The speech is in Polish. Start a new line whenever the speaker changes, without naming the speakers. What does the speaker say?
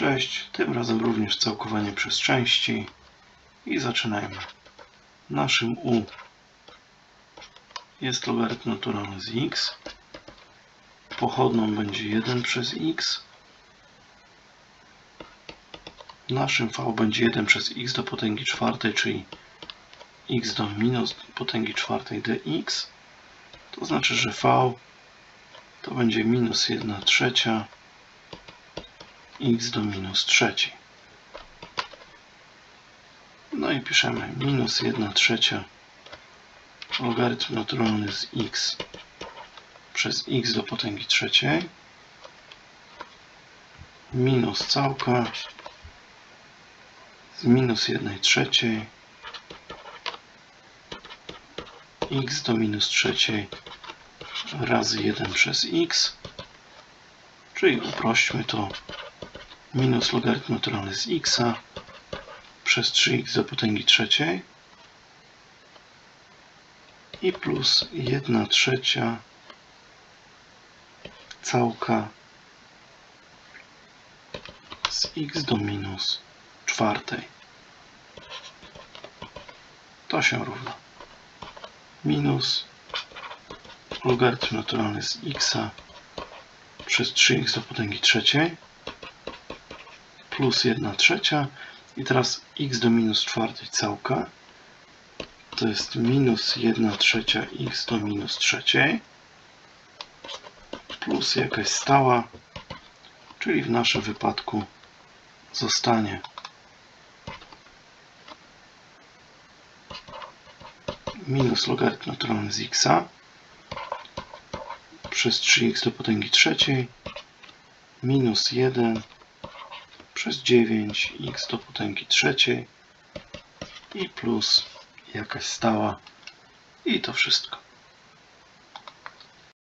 Cześć, tym razem również całkowanie przez części i zaczynajmy. Naszym u jest logarytm naturalny z x. Pochodną będzie 1 przez x. Naszym v będzie 1 przez x do potęgi czwartej, czyli x do minus potęgi czwartej dx. To znaczy, że v to będzie minus 1 trzecia x do minus trzeciej. No i piszemy minus 1 trzecia logarytm naturalny z x przez x do potęgi trzeciej. Minus całka z minus 1 trzeciej. X do minus trzeciej razy 1 przez x. Czyli uprośćmy to minus logarytm naturalny z x przez 3x do potęgi trzeciej. I plus 1 trzecia całka z x do minus czwartej. To się równa. Minus logarytm naturalny z x przez 3x do potęgi trzeciej plus 1 trzecia i teraz x do minus czwartej całka. To jest minus 1 trzecia x do minus trzeciej. Plus jakaś stała, czyli w naszym wypadku zostanie minus logarytm naturalny z x przez 3x do potęgi trzeciej minus 1 przez 9x do potęgi trzeciej i plus jakaś stała i to wszystko.